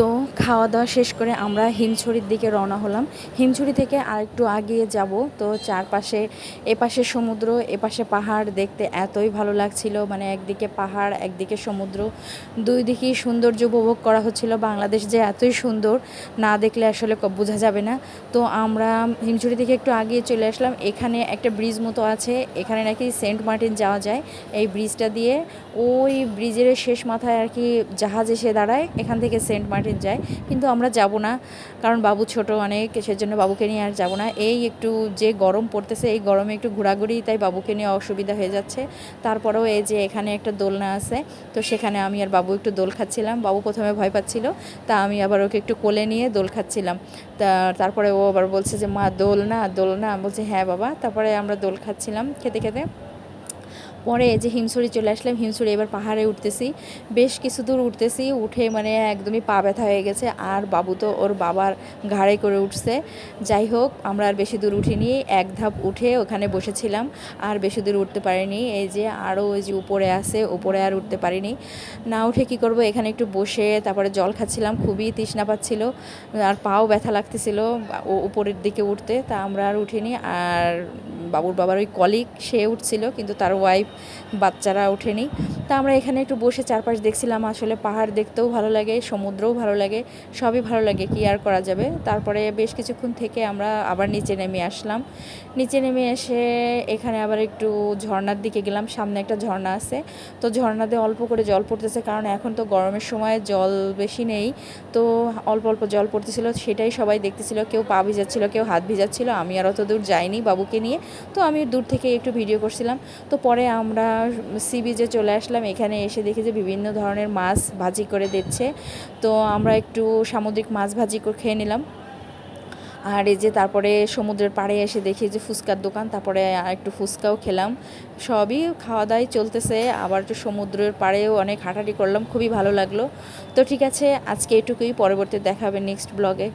তো খাওয়া দাওয়া শেষ করে আমরা হিমছড়ির দিকে রওনা হলাম। হিমছড়ি থেকে আরেকটু আগিয়ে যাব। তো চারপাশে, এপাশে সমুদ্র, এপাশে পাহাড় দেখতে এতই ভালো লাগছিল। মানে একদিকে পাহাড়, একদিকে সমুদ্র। দুই দিকেই সৌন্দর্য উপভোগ করা হচ্ছিল। বাংলাদেশ যে এতই সুন্দর, না দেখলে আসলে বোঝা যাবে না। তো আমরা হিমছড়ি থেকে একটু আগিয়ে চলে আসলাম। এখানে একটা ব্রিজ মতো আছে। এখানে নাকি সেন্ট মার্টিন যাওয়া যায়। এই ব্রিজটা দিয়ে ওই ব্রিজের শেষ মাথায় আর কি জাহাজ এসে দাঁড়ায়। এখান থেকে সেন্ট মার্টিন যায়, কিন্তু আমরা যাব না। কারণ বাবু ছোট অনেক, সেজন্য বাবুকে নিয়ে আর যাব না। এই একটু যে গরম পড়তেছে, এই গরমে একটু ঘোরাঘুরি, তাই বাবুকে নিয়ে অসুবিধা হয়ে যাচ্ছে। তারপরেও এই যে এখানে একটা দোলনা আছে, তো সেখানে আমি আর বাবু একটু দোল খাচ্ছিলাম। বাবু প্রথমে ভয় পাচ্ছিল, তা আমি আবার ওকে একটু কোলে নিয়ে দোল খাচ্ছিলাম। তা তারপরে ও আবার বলছে যে, মা, দোল না দোল না। বলছে হ্যাঁ বাবা। তারপরে আমরা দোল খাচ্ছিলাম খেতে খেতে। পরে যে হিমছড়ি চলে আসলাম, হিমছড়ি এবার পাহাড়ে উঠতেছি। বেশ কিছু দূর উঠতেছি, উঠে মানে একদমই পা ব্যথা হয়ে গেছে। আর বাবু তো ওর বাবার ঘাড়ে করে উঠছে। যাই হোক, আমরা আর বেশি দূর উঠিনি। এক ধাপ উঠে ওখানে বসেছিলাম, আর বেশি দূর উঠতে পারিনি। এই যে আরও ওই যে উপরে আছে, উপরে আর উঠতে পারিনি। না উঠে কি করব, এখানে একটু বসে তারপরে জল খাচ্ছিলাম, খুবই তৃষ্ণা পাচ্ছিল। আর পাও ব্যথা লাগতেছিল ও উপরের দিকে উঠতে, তা আমরা আর উঠিনি। আর বাবুর বাবার ওই কলিগ সে উঠছিল, কিন্তু তার ওয়াইফ বাচ্চারা ওঠেনি। তা আমরা এখানে একটু বসে চারপাশ দেখছিলাম, আসলে পাহাড় দেখতেও ভালো লাগে, সমুদ্রও ভালো লাগে, সবই ভালো লাগে কি আর করা যাবে। তারপরে বেশ কিছুক্ষণ থেকে আমরা আবার নিচে নেমে আসলাম। নিচে নেমে এসে এখানে আবার একটু ঝর্ণার দিকে গেলাম, সামনে একটা ঝর্ণা আছে। তো ঝর্ণাতে অল্প করে জল পড়তেছে, কারণ এখন তো গরমের সময় জল বেশি নেই। তো অল্প অল্প জল পড়তেছিল, সেটাই সবাই দেখতেছিল, কেউ পা ভিজাচ্ছিল, কেউ হাত ভিজাচ্ছিল, আমি আর অত দূর যাইনি বাবুকে নিয়ে। তো আমি দূর থেকে একটু ভিডিও করছিলাম। তো পরে আমরা সি বিচে চলে আসলাম এখানে এসে দেখি যে বিভিন্ন ধরনের মাছ ভাজি করে দিচ্ছে। তো আমরা একটু সামুদ্রিক মাছ ভাজি করে, খেয়ে নিলাম। আর এই যে তারপরে সমুদ্রের পাড়ে এসে দেখি যে ফুচকার দোকান, তারপরে আর একটু ফুচকাও খেলাম। সবই খাওয়া দাওয়াই চলতেছে, আবার একটু সমুদ্রের পাড়েও অনেক হাঁটাহাঁটি করলাম, খুবই ভালো লাগল। তো ঠিক আছে, আজকে এটুকুই পরবর্তী দেখা হবে নেক্সট ব্লগে